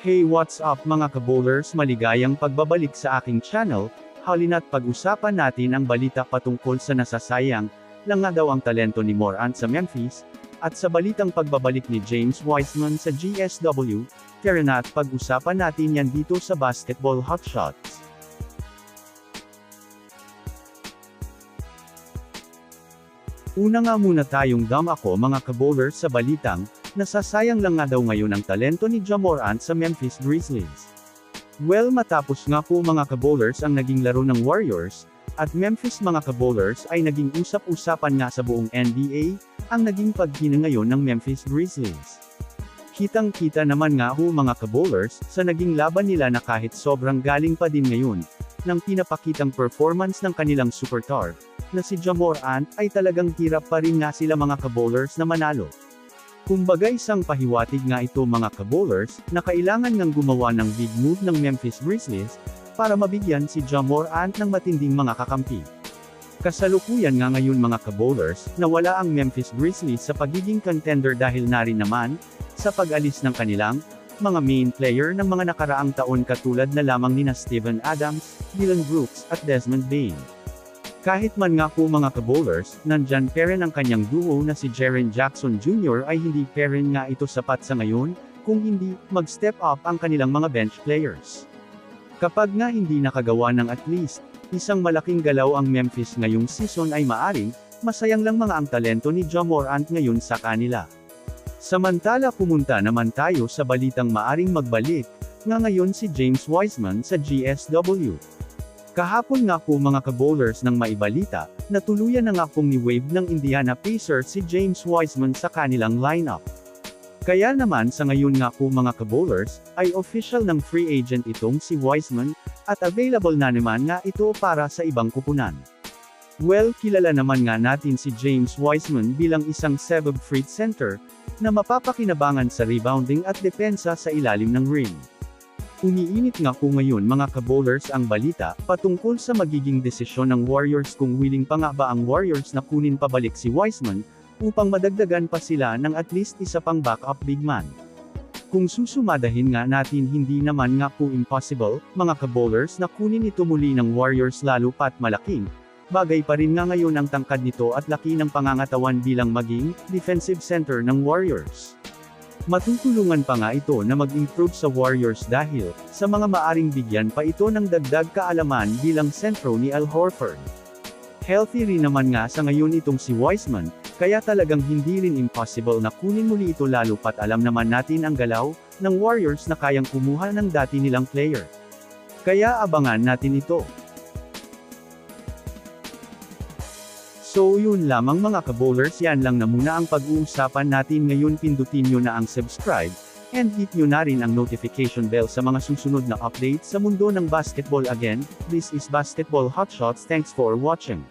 Hey what's up mga kabowlers? Maligayang pagbabalik sa aking channel, halina't pag-usapan natin ang balita patungkol sa nasasayang, lang nga daw ang talento ni Morant sa Memphis, at sa balitang pagbabalik ni James Wiseman sa GSW, tara na at pag-usapan natin yan dito sa Basketball Hotshots. Una nga muna tayong dam ako mga kabowlers sa balitang, nasasayang lang nga daw ngayon ang talento ni Ja Morant sa Memphis Grizzlies. Well matapos nga po mga kabowlers ang naging laro ng Warriors, at Memphis mga kabowlers ay naging usap-usapan nga sa buong NBA, ang naging paghina ngayon ng Memphis Grizzlies. Kitang-kita naman nga ho mga kabowlers, sa naging laban nila na kahit sobrang galing pa din ngayon, ng pinapakitang performance ng kanilang superstar, na si Jamorant, ay talagang hirap pa rin nga sila mga kabowlers na manalo. Kumbaga isang pahiwatig nga ito mga kabowlers, na kailangan ngang gumawa ng big move ng Memphis Grizzlies, para mabigyan si Jamorant ng matinding mga kakampi. Kasalukuyan nga ngayon mga kabowlers, na wala ang Memphis Grizzlies sa pagiging contender dahil na rin naman, sa pag-alis ng kanilang, mga main player ng mga nakaraang taon katulad na lamang nina Steven Adams, Dylan Brooks, at Desmond Bain. Kahit man nga po mga kabowlers, nandyan pa rin ang kanyang duo na si Jaren Jackson Jr. ay hindi pa rin nga ito sapat sa ngayon, kung hindi, mag-step up ang kanilang mga bench players. Kapag nga hindi nakagawa ng at least, isang malaking galaw ang Memphis ngayong season ay maaring, masayang lang mga ang talento ni Ja Morant ngayon sa kanila. Samantala pumunta naman tayo sa balitang maaring magbalik, nga ngayon si James Wiseman sa GSW. Kahapon nga po mga kabowlers ng maibalita, natuluyan na nga pong ni Wave ng Indiana Pacers si James Wiseman sa kanilang lineup. Kaya naman sa ngayon nga po mga kabowlers, ay official ng free agent itong si Wiseman, at available na naman nga ito para sa ibang kupunan. Well, kilala naman nga natin si James Wiseman bilang isang Seveb Freed Center, na mapapakinabangan sa rebounding at depensa sa ilalim ng ring. Umiinit nga po ngayon mga kabowlers ang balita, patungkol sa magiging desisyon ng Warriors kung willing pa nga ba ang Warriors na kunin pabalik si Wiseman, upang madagdagan pa sila ng at least isa pang backup big man. Kung susumadahin nga natin hindi naman nga po impossible, mga kabowlers na kunin ito muli ng Warriors lalo pat malaking, bagay pa rin nga ngayon ang tangkad nito at laki ng pangangatawan bilang maging, defensive center ng Warriors. Matutulungan pa nga ito na mag-improve sa Warriors dahil, sa mga maaring bigyan pa ito ng dagdag kaalaman bilang sentro ni Al Horford. Healthy rin naman nga sa ngayon itong si Wiseman, kaya talagang hindi rin impossible na kunin muli ito lalo pat alam naman natin ang galaw, ng Warriors na kayang kumuha ng dati nilang player. Kaya abangan natin ito. So yun lamang mga kabowlers yan lang na muna ang pag-uusapan natin ngayon. Pindutin nyo na ang subscribe, and hit nyo na rin ang notification bell sa mga susunod na updates sa mundo ng basketball. Again, this is Basketball Hotshots thanks for watching.